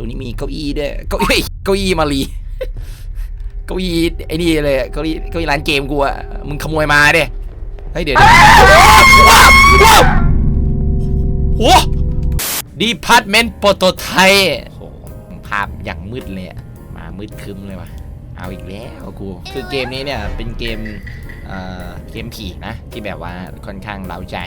ตัวนี้มีเก้าอี้ด้วยเก้าอี้เก้าอี้มารีเก้าอี้ไอ้นี่เลยเก้าอี้เก้าอี้ร้านเกมกูอะมึงขโมยมาเด้เฮ้ยเดี๋ยวนะว้าวว้าวโอ้ดีพาร์ตเมนต์โปรโตไทป์โอ้โหภาพอย่างมืดเลยอะมามืดครึ้มเลยว่ะเอาอีกแล้วกู คือเกมนี้เนี่ยเป็นเกมเอ่อเกมผีนะ ที่แบบว่าค่อนข้างเร้าใจ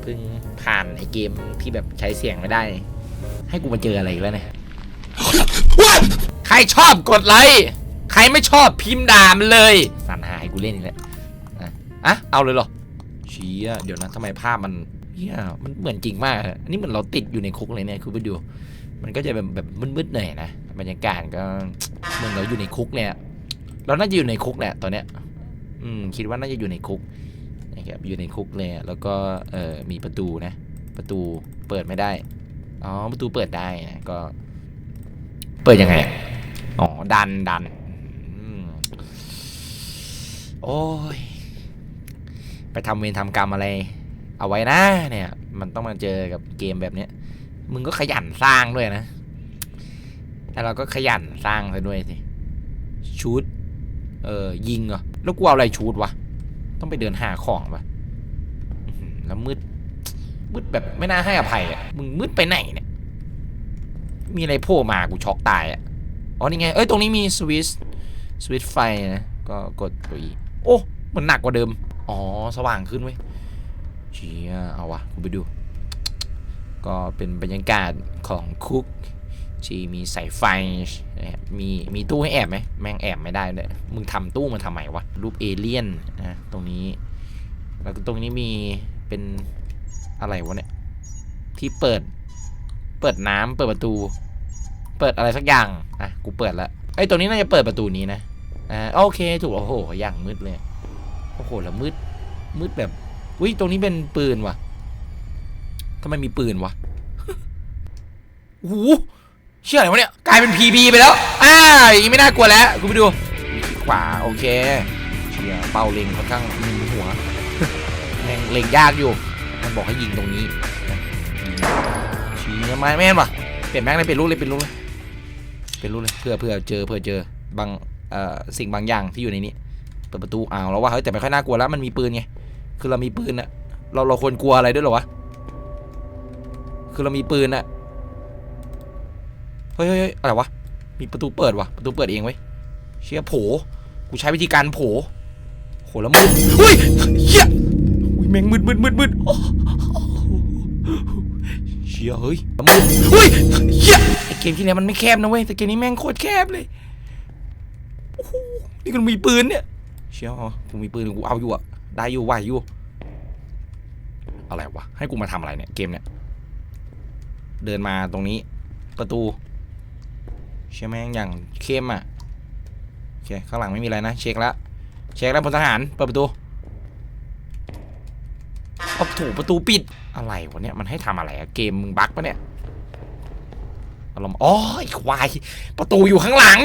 เพิ่งผ่านไอเกมที่แบบใช้เสียงไม่ได้ ให้กูมาเจออะไรอีกแล้วเนี่ย ใครชอบกดไลค์ ใครไม่ชอบพิมพ์ด่ามันเลย สั่นหายกูเล่นอีกแล้วอะอะเอาเลยเหรอเชี่ยเดี๋ยวนะทำไมภาพมันเฮียมันเหมือนจริงมากอะอันนี้เหมือนเราติดอยู่ในคุกเลยเนี่ยคือไปดู มันก็จะแบบแบบมืดๆหน่อยนะ บรรยากาศก็เหมือนเราอยู่ในคุกเนี่ย เราน่าจะอยู่ในคุกแหละตอนเนี้ย อืม คิดว่าน่าจะอยู่ในคุกนะครับ อยู่ในคุกเลย แล้วก็เออมีประตูนะ ประตูเปิดไม่ได้ อ๋อ ประตูเปิดได้นะ ก็ เปิดยังไงอะอ๋อ ดันดันอืมโอ้ย ไปทำเวรทำกรรมอะไร เอาไว้นะ เนี่ย มันต้องมาเจอกับเกมแบบเนี้ย มึงก็ขยันสร้างด้วยนะ แต่เราก็ขยันสร้างซะด้วยสิชูดเออ ยิงเหรอ แล้วกูเอาอะไรชูดวะ ต้องไปเดินหาของปะอื้อหือแล้วมืด มืดแบบไม่น่าให้อภัยอะ มึงมืดไปไหนเนี่ย มีอะไรโผล่มากูช็อกตายอะอ๋อนี่ไง เอ้ย ตรงนี้มีสวิตช์สวิตช์ไฟนะ ก็กดตัวอีโอ้มันหนักกว่าเดิม อ๋อ สว่างขึ้นเว้ยเชี่ยเอาวะกูไปดู ก็เป็นบรรยากาศของคุกที่มีสายไฟนะมีมีตู้ให้แอบไหมแม่งแอบไม่ได้เลยมึงทำตู้มาทำไมวะ รูปเอเลี่ยนนะตรงนี้ แล้วก็ตรงนี้มีเป็นอะไรวะเนี่ย ที่เปิด เปิดน้ำเปิดประตู เปิดอะไรสักอย่าง อะ กูเปิดแล้วไอ้ยตรงนี้น่าจะเปิดประตูนี้นะ อ่า โอเค ถูก โอ้โห อย่างมืดเลย โอ้โห แล้วมืด มืดแบบ อุ้ย ตรงนี้เป็นปืนว่ะทำไมมีปืนวะโอ้โหเชื่ออะไรวะเนี่ย กลายเป็น PB ไปแล้ว อ่าอย่างนี้ไม่น่ากลัวแล้ว กูไปดู ขวา โอเค เชียเป้าเล็งค่อนข้างมีหัวแม่งเล็งยากอยู่ มันบอกให้ยิงตรงนี้ชียร์ไม่แม่นว่ะ เปลี่ยนแม่งเลยเปลี่ยนรูปเลยเปลี่ยนรูปเลย เปลี่ยนรูปเลยเพื่อเพื่อเจอเพื่อเจอบางเอ่อสิ่งบางอย่างที่อยู่ในนี้เปิดประตูอ้าวแล้วว่าเฮ้ยแต่ไม่ค่อยน่ากลัวแล้วมันมีปืนไงคือเรามีปืนอะเราเราควรกลัวอะไรด้วยหรอวะคือเรามีปืนอะเฮ้ยเฮ้ยอะไรวะมีประตูเปิดวะประตูเปิดเองไว้ยเชี่ยโผกูใช้วิธีการโผโหแล้วมืดเฮ้ยเฮียอุ้ยแม่งมืดมืดมืดมืด ชียเฮ้ยมืดเฮ้ยเฮียไอเกมที่แล้วมันไม่แคบนะเว้ยแต่เกมนี้แม่งโคตรแคบเลยโอ้โหนี่กูมีปืนเนี่ยเชี่ยอ๋อกูมีปืนกูเอาอยู่อะได้อยู่ไหวอยู่อะไรวะให้กูมาทำอะไรเนี่ยเกมเนี่ยเดินมาตรงนี้ประตูเชื่อแม่งอย่างเข้มอะโอเคข้างหลังไม่มีอะไรนะเช็คแล้วเช็คแล้วพลทหารเปิดประตูเอถูประตูปิด อะไรวะเนี่ยมันให้ทำอะไรอะเกมมึงบั๊กปะเนี่ยอารมณ์อ๋อไอควาย ประตูอยู่ข้างหลัง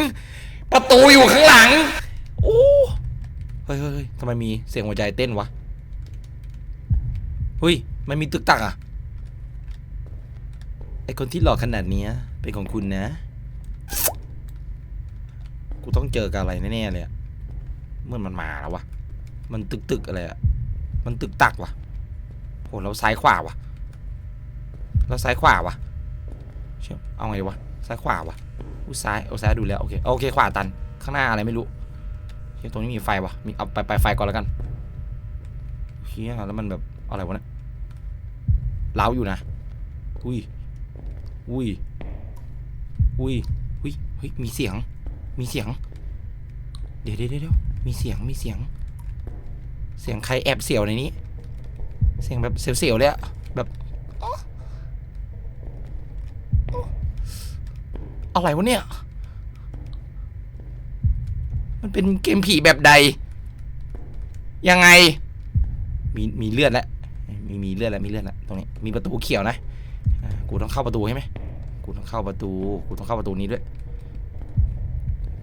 ประตูอยู่ข้างหลังโอ้เฮ้ยเฮ้ยทำไมมีเสียงหัวใจเต้นวะเฮ้ยมันมีตึกตักอะไอคนที่หล่อขนาดเนี้ยเป็นของคุณนะ กูต้องเจอกับอะไรแน่ๆเลยอะเมื่อมันมาแล้ววะมันตึกตึกๆอะไรอะมันตึกตักวะ โหเราซ้ายขวาวะเราซ้ายขวาวะเชี่ยเอาไงวะซ้ายขวาวะอู้ซ้ายเอาซ้ายดูแล้วโอเคโอเคขวาตันข้างหน้าอะไรไม่รู้เชี่ยตรงนี้มีไฟวะมีเอาไปไปไฟก่อนแล้วกันเชี่ยแล้วมันแบบอะไรวะเนี่ยเล้าอยู่นะอุ้ยอุ้ยอุ้ยอุ้ยเฮ้ยมีเสียงมีเสียง เดี๋ยวเดี๋ยวเดี๋ยวมีเสียงมีเสียง เสียงใครแอบเสียวในนี้ เสียงแบบเสียวๆเลยอะแบบอะอ๊ะอะไรวะเนี่ย มันเป็นเกมผีแบบใด ยังไง มีมีเลือดแล้ว มีมีเลือดแล้วมีเลือดแล้วตรงนี้ มีประตูเขียวนะ กูต้องเข้าประตูใช่ไหมกูต้องเข้าประตู กูต้องเข้าประตูนี้ด้วย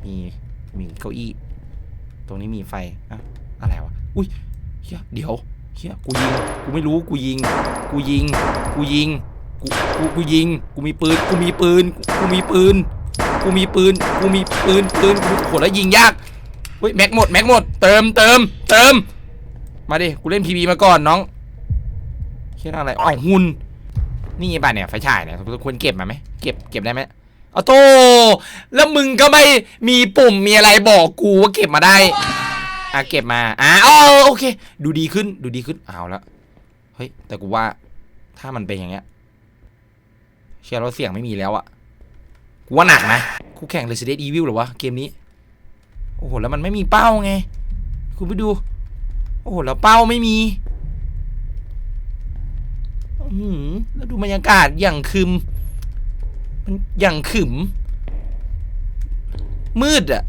มีมีเก้าอี้ ตรงนี้มีไฟอะอะไรวะ อุ้ยเฮียเดี๋ยว เฮียกูยิง กูไม่รู้ กูยิง กูยิง กูยิง กู กู กูยิง กูมีปืน กูมีปืน กูมีปืน กูมีปืน กูมีปืน ปืนกูโหแล้วยิงยากเฮ้ยแม็กหมด แม็กหมด เติมเติม เติม มาดิ กูเล่นพีบีมาก่อนน้องเชื่ออะไรอ๋อหุ่น นี่ไงบ้านเนี่ย ไฟฉายเนี่ยควรเก็บมาไหม เก็บ เก็บได้ไหมเอาโตแล้วมึงก็ไม่มีปุ่มมีอะไรบอกกูว่าเก็บมาได้ อะเก็บมาอะอ๋อโอเค ดูดีขึ้นดูดีขึ้นเอาละเฮ้ยแต่กูว่าถ้ามันเป็นอย่างเงี้ยเชื่อเราเสี่ยงไม่มีแล้วอะกูว่าหนักนะคู่แข่ง Resident Evil หรอวะเกมนี้ โอ้โห แล้วมันไม่มีเป้าไง คุณไปดู โอ้โห แล้วเป้าไม่มีอื้อหือแล้วดูบรรยากาศอย่างคึม มันอย่างขึม มืดอะ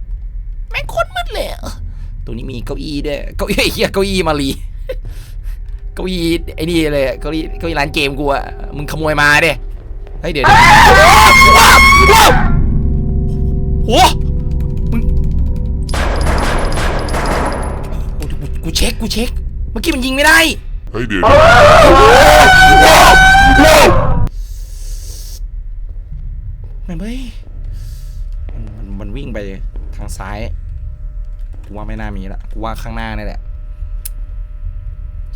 แม่งโคตรมืดเลยอะ ตรงนี้มีเก้าอี้ด้วยเก้าอี้เฮียเก้าอี้มาลีเก้าอี้ไอ้นี่เลยเก้าอี้เก้าอี้ร้านเกมกูอะมึงขโมยมาเด้เฮ้ยเดี๋ยวว้าวว้าวโหมึงโอ้โหกูกูเช็คกูเช็คเมื่อกี้มันยิงไม่ได้ Hey there. แกูว่าไม่น่ามีละกูว่าข้างหน้านี่แหละ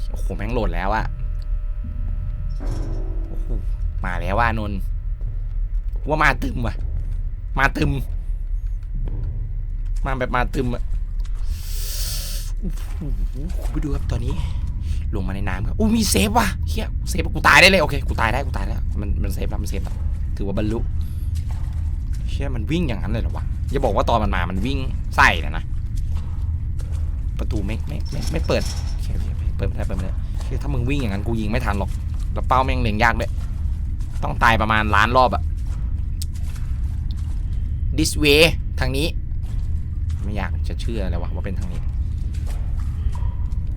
โอ้โหแม่งโหลดแล้วอะโอ้โหมาแล้วว่านนท์ว่ามาตึมว่ะ มาตึม มาแบบมาตึมอะโอ้โหคุณไปดูครับตอนนี้ ลงมาในน้ำครับอู้มีเซฟว่ะเฮียเซฟกูตายได้เลยโอเคกูตายได้กูตายแล้วมันมันเซฟแล้วมันเซฟแล้วถือว่าบรรลุเชื่อมันวิ่งอย่างนั้นเลยเหรอวะอย่าบอกว่าตอนมันมามันวิ่งใส่นะนะ ประตูไม่ไม่ไม่ไม่เปิดโอเคโอเคเปิดไม่ได้เปิดไม่ได้เชื่อถ้ามึงวิ่งอย่างนั้นกูยิงไม่ทันหรอกแล้วเป้าแม่งเล็งยากด้วยต้องตายประมาณล้านรอบอะ this way ทางนี้ ไม่อยากจะเชื่อเลยว่ะว่าเป็นทางนี้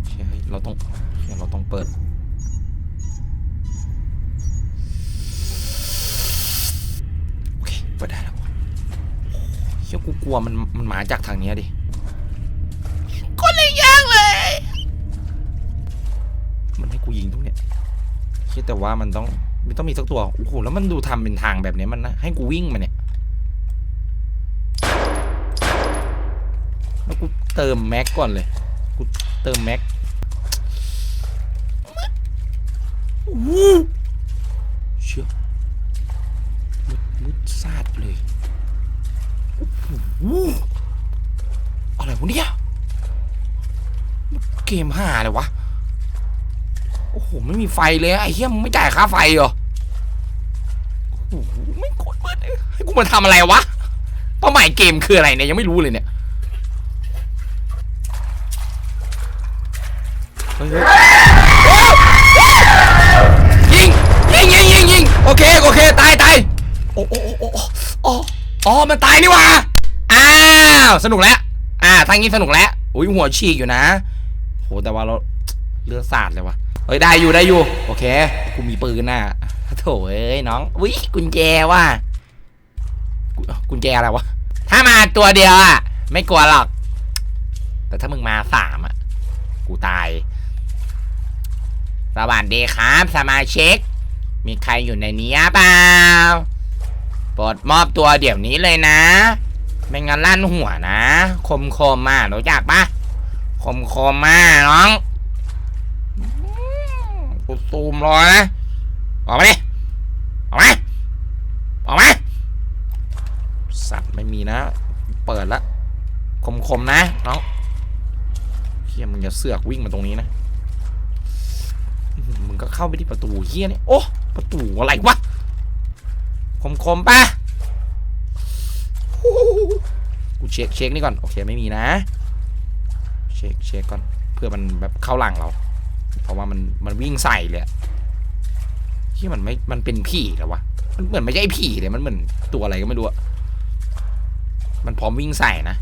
เชื่อเฮ้ยเราต้องเชื่อเราต้องเปิด โอเค เปิดได้แล้วว่ะโอ้โหเชื่อกูกลัวมันมันมาจากทางนี้ดิ ยากเลย มันให้กูยิงตรงเนี้ยคิดแต่ว่ามันต้องไม่ต้องมีสักตัว โอ้โห แล้วมันดูทำเป็นทางแบบเนี้ยมันนะให้กูวิ่งมาเนี่ย แล้วกูเติมแม็กก่อนเลย กูเติมแม็กวู้เชื่อมุดมุดซาดเลยโอ้อะไรวะเนี่ย กมห่าเลยวะ โอ้โห ไม่มีไฟเลยไอ้เหี้ยมึงไม่จ่ายค่าไฟเหรอ โอ้โหไม่งโคตรมืดให้กูมาทำอะไรวะเป้าหมายเกมคืออะไรเนี่ย ยังไม่รู้เลยเนี่ยยิงยิงยิงยิงยิงโอเคโอเคตายตายโอ้โอ้โอ้โอ้โอ้อ๋อมันตายนี่ว่าอ้าวสนุกแล้วอ่าทางนี้สนุกแล้วอุ้ยหัวฉีกอยู่นะ หแต่ว่าเราเลือดสาดเลยวะเฮ้ยได้อยู่ได้อยู่ โอเค กูมีปืนน่ะโถเอ้ยน้องวิกุญแจว่ะกุญแจอะไรวะถ้ามาตัวเดียวอะไม่กลัวหรอก แต่ถ้ามึงมาสามอะ กูตายสวัสดีครับ สมาชิก มีใครอยู่ในนี้เปล่าโปรดมอบตัวเดี๋ยวนี้เลยนะ ไม่งั้นลั่นหัวนะ คมคมมารู้จักปะ คมคมมาน้องกูซูมรอนะ ออกมาดิ ออกมา ออกมา สัตว์ไม่มีนะ เปิดละ คมคมๆนะน้องเฮียมึงอย่าเสือกวิ่งมาตรงนี้นะ มึงก็เข้าไปที่ประตูเฮียเนี่ยโอ้ ประตูอะไรวะ คมคมปะกูเช็คเช็คนี่ก่อน โอเคไม่มีนะ ช็คเช็คก่อนเพื่อมันแบบเข้าหลังเรา เพราะว่ามันมันวิ่งใส่เลยที่มันไม่มันเป็นผีแล้ววะมันเหมือนไม่ใช่ผีเลยมันเหมือนตัวอะไรก็ไม่รู้อะมันพร้อมวิ่งใส่นะ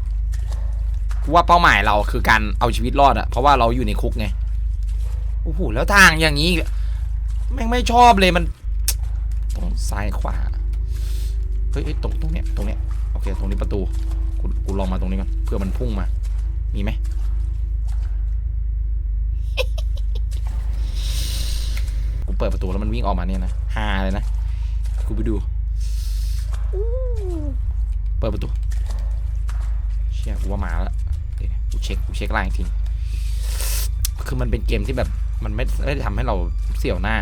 กูว่าเป้าหมายเราคือการเอาชีวิตรอดอะเพราะว่าเราอยู่ในคุกไงโอ้โหแล้วทางอย่างนี้แม่งไม่ชอบเลยมันตรงซ้ายขวาเฮ้ยเฮ้ยตรงตรงเนี้ยตรงเนี้ยโอเคตรงนี้ประตูกูกูลองมาตรงนี้ก่อนเพื่อมันพุ่งมา มีไหม กูเปิดประตูแล้วมันวิ่งออกมาเนี่ยนะฮาเลยนะกูไปดูเปิดประตูเชี่ยกูว่ามาแล้วเดี๋ยวกูเช็คกูเช็คล่างทีคือมันเป็นเกมที่แบบมันไม่ไม่ได้ทำให้เราเสี่ยวหน้า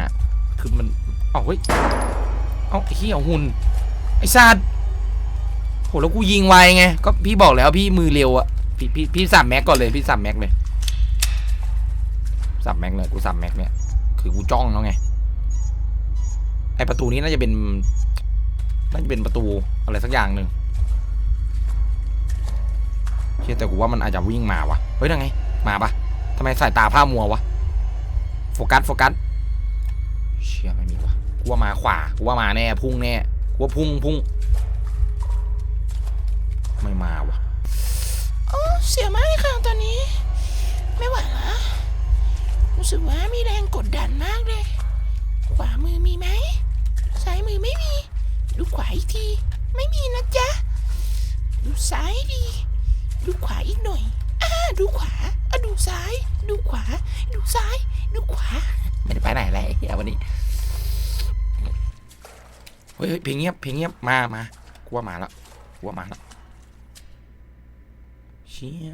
คือมันเอ้าเฮ้ยเอ้าไอ้เหี้ยหุ่นไอ้สัตว์โหแล้วกูยิงไวไงก็พี่บอกแล้วพี่มือเร็วอะพี่พี่พี่สับแม็กก่อนเลยพี่สับแม็กเลยสับแม็กเลยกูสับแม็กเนี่ย คือกูจ้องแล้วไง ไอประตูนี้น่าจะเป็น น่าจะเป็นประตูอะไรสักอย่างหนึ่งเชื่อแต่กูว่ามันอาจจะวิ่งมาวะเฮ้ยยังไง มาปะทำไมสายตาผ้ามัววะ โฟกัส โฟกัส เชี่ยไม่มีวะกูว่ามาขวา กูว่ามาแน่ พุ่งแน่ กูว่าพุ่งพุ่ง ไม่มาวะโอ้เสียมากค่ะตอนนี้ ไม่ไหวละรู้ สึกว่ามีแรงกดดันมากเลย ขวามือมีไหม ซ้ายมือไม่มี ดูขวาอีกที ไม่มีนะจ๊ะ ดูซ้ายดี ดูขวาอีกหน่อย อ่า ดูขวาอะดูซ้าย ดูขวา ดูซ้าย ดูขวา ไม่ได้ไปไหนแล้วไอ้เหี้ยวันนี้ เฮ้ยเฮ้ยเพลงเงียบเพลงเงียบ มามากูว่ามาแล้วกูว่ามาแล้วเชี่ย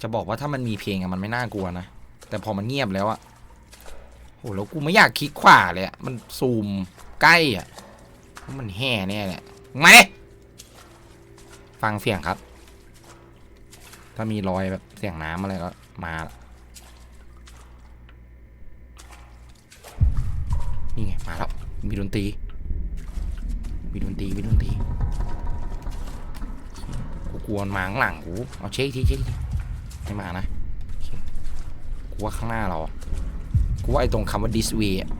จะบอกว่าถ้ามันมีเพลงอะมันไม่น่ากลัวนะ แต่พอมันเงียบแล้วอะโหแล้วกูไม่อยากคลิกขวาเลยอะมันซูมใกล้อะมันแห่แน่เนี่ยมาดิฟังเสียงครับ ถ้ามีรอยแบบเสียงน้ำอะไรก็มานี่ไงมาแล้ว มีดนตรี มีดนตรี มีดนตรี กูกลัวมันมาข้างหลังกู เอาเช็คทีเช็คทีไม่มานะโอเคกู ว่าข้างหน้าเรา กูว่าไอ้ตรงคำว่า this way อะ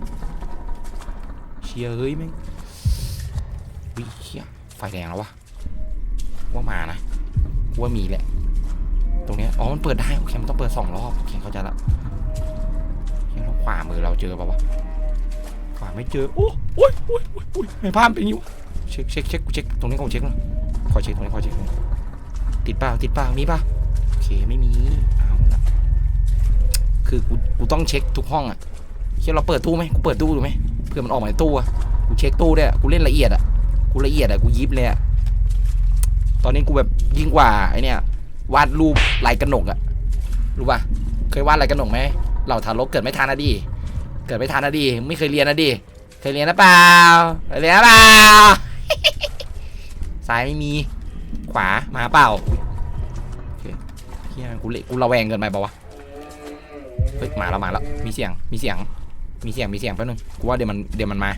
เชียเฮ้ยแม่งวิเชียไฟแดงแล้ววะว่ามานะกูว่ามีแหละ ตรงเนี้ย อ๋อ มันเปิดได้ โอเค มันต้องเปิดสองรอบโอเคเข้าใจละยแล้วขวามือเราเจอปะวะ ขวาไม่เจอ โอ้โอ้ยโอ้ยโอ้ยโอ้ยไม่พลาดเป็นอยิ้วะเช็คเช็คเช็คกูเช็ค ตรงนี้กูเช็คหน่อยขอเช็คตรงนี้ขอเช็คตรงนี้ติดเปล่าติดเปล่ามีป่ะโอเค ไม่มี คือกูกูต้องเช็คทุกห้องอะเชื่อเราเปิดตู้ไหมกูเปิดตู้ดูไหมเพื่อมันออกมาในตู้อะกูเช็คตู้ด้วยกูเล่นละเอียดอะกูละเอียดอะกูยิบเลยอะตอนนี้กูแบบยิ่งกว่าไอเนี่ยวาดรูปลายกระหนกอะรู้ป่ะเคยวาดลายกระหนกไหมเราทารกเกิดไม่ทันนะดิเกิดไม่ทันนะดิไม่เคยเรียนนะดิเคยเรียนนะเปล่าเคยเรียนนะเปล่าซ้ายไม่มีขวามาเปล่าเฮียกูเละกูระแวงเกินไปปะวะ เฮ้ยมาแล้วมาแล้วมีเสียงมีเสียง มีเสียงมีเสียงแป๊บนึงกูว่าเดี๋ยวมันเดี๋ยวมันมา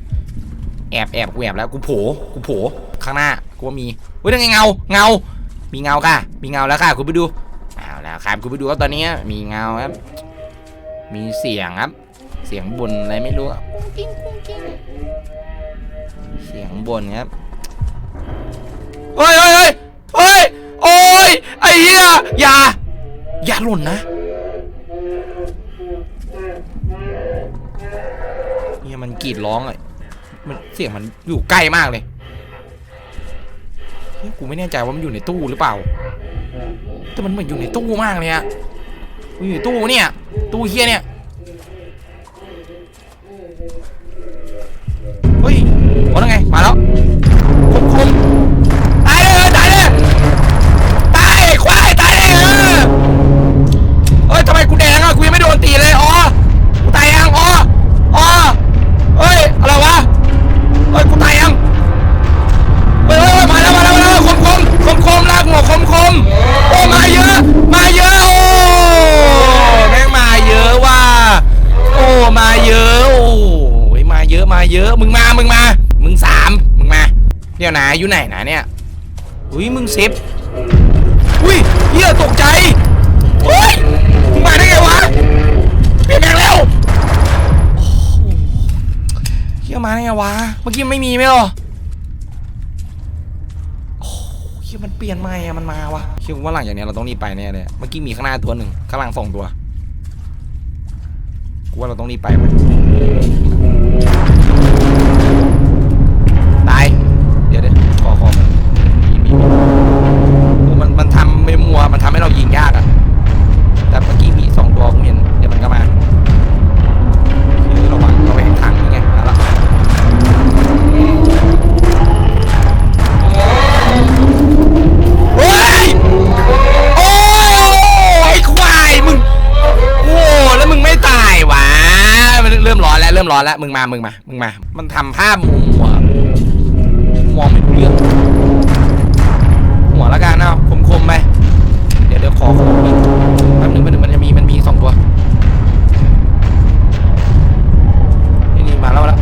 แอบแอบกูแอบแล้วกูโผล่กูโผล่ข้างหน้ากูว่ามีเฮ้ยนั่นไงเงาเงา มีเงาค่ะ มีเงาแล้วค่ะคุณไปดูเอาแล้วครับคุณไปดูว่าตอนนี้มีเงาครับ มีเสียงครับ เสียงบนอะไรไม่รู้กิ้งกุ้งกิ้งเสียงบนครับเฮ้ยเฮ้ยเฮ้ยเฮ้ยโอ้ยไอ้เหี้ยอย่าอย่าหล่นนะเนี่ย มันกรีดร้องเลยมันเสียงมันอยู่ใกล้มากเลยเฮ้ยกูไม่แน่ใจว่ามันอยู่ในตู้หรือเปล่า แต่มันเหมือนอยู่ในตู้มากเลยอะมันอยู่ในตู้เนี่ย ตู้เฮียเนี่ย เฮ้ยโอ้ยไง มาแล้วคมคมตายเลยตายเลยตายควายตายเลยเฮ้ยทำไมกูแดงอะกูยังไม่โดนตีเลยอ๋อ คม โอ้มาเยอะ มาเยอะโอ้แม่งมาเยอะว่ะโอ้มาเยอะโอ้ยมาเยอะมาเยอะมึงมามึงมามึงสามมึงมาเดี๋ยวนะอยู่ไหนนะเนี่ยอุ้ยมึงเซฟอุ้ยเฮียตกใจเฮ้ยมึงมาได้ไงวะเปลี่ยนแปลงแล้วโอ้โหเฮียมาได้ไงวะเมื่อกี้ไม่มีไหมหรอ โหเฮียมันเปลี่ยนใหม่อะมันมาวะคิดว่าหลังจากเนี้ยเราต้องรีบไปแน่เลยเมื่อกี้มีข้างหน้าตัวหนึ่งข้างหลังสองตัวกูว่าเราต้องรีบไปมันตายเดี๋ยวเดี๋ยวขอขอมันมีมีมีโอ้มันมันทำไม่มัวมันทำให้เรายิงยากอะ อนแล้วมึงมามึงมามึงมา มันทำภาพมุมหัวมองไม่รู้เรื่องหัวละกันเอาคมๆไปเดี๋ยวเดี๋ยวขอขอแป๊บนึงแป๊บนึงมันจะมีมันมีสองตัวนี่นี่มาแล้วแล้ว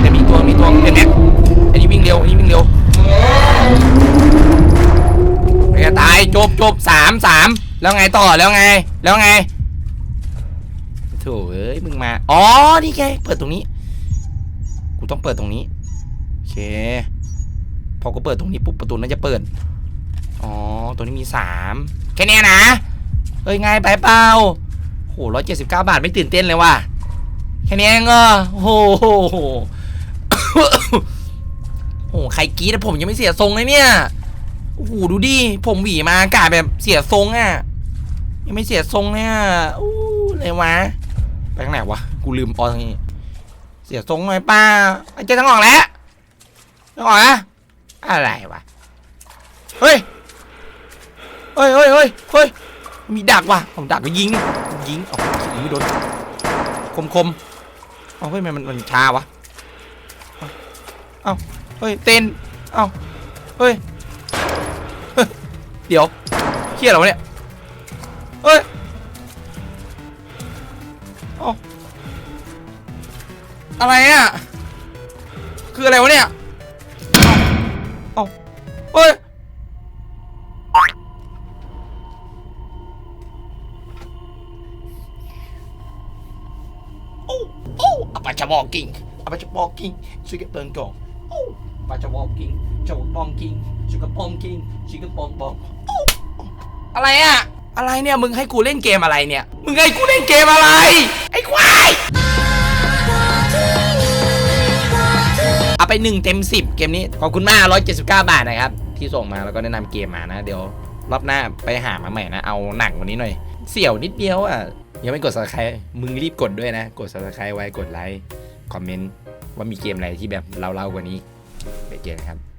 เดี๋ยวมีตัวมีตัวเดี๋ยวแม็กไอ้นี่วิ่งเร็วไอ้นี่วิ่งเร็วไอ้ตายจบจบสามสาม แล้วไงต่อแล้วไง แล้วไงโถเอ้ยมึงมา อ๋อ นี่ไง เปิดตรงนี้ กูต้องเปิดตรงนี้ โอเค พอกูเปิดตรงนี้ปุ๊บประตูน่าจะเปิด อ๋อ ตัวนี้มีสามแค่นี้นะ เอ้ยง่ายไปเปล่าโหร้อยเจ็ดสิบเก้าบาทไม่ตื่นเต้นเลยว่ะ แค่นี้เองเหรอโอ้โหโอ้โหใครกรีดผมยังไม่เสียทรงเลยเนี่ย โอ้โห ดูดิ ผมหวีมากาแบบเสียทรงอะ ยังไม่เสียทรงเนี่ยอู้เลยวะไปทางไหนวะกูลืมออทางนี้ เสียทรงหน่อยป้าเจอทางออกแล้วทางออกนะอะไรวะเฮ้ยเฮ้ยเฮ้ยเฮ้ยเฮ้ยมีดักว่ะผมดักไปยิงยิงเอ๋อยิงไม่โดนคมคมๆเอาเฮ้ยมันมันมันชาวะเอาเฮ้ยเต้นเอาเฮ้ยเดี๋ยวเฮียอะไรวะเนี่ย เฮ้ยเอ้าอะไรอะ คืออะไรวะเนี่ยเอ้าเอ้าเฮ้ยโอ้โอ้อาปาชาบอกกิ้งอาปาชาบอกกิ้งสุกเปิงกองโอ้อาปาชาบอกกิ้งชาวปองกิ้งสุกปองกิ้งสุกปองปองโอ้อะไรอะ อะไรเนี่ยมึงให้กูเล่นเกมอะไรเนี่ย มึงให้กูเล่นเกมอะไร ไอ้ควายเอาไปหนึ่งเต็มสิบเกมนี้ ขอบคุณมากร้อยเจ็ดสิบเก้าบาทนะครับ ที่ส่งมาแล้วก็แนะนำเกมมานะ เดี๋ยวรอบหน้าไปหามาใหม่นะ เอาหนังกวันนี้หน่อย เสี่ยวนิดเดียวอะ ยังไม่กด subscribe มึงรีบกดด้วยนะ กด subscribe ไว้ กดไลค์ คอมเมนต์ ว่ามีเกมอะไรที่แบบเล่าๆกว่านี้ไปเจอกันครับ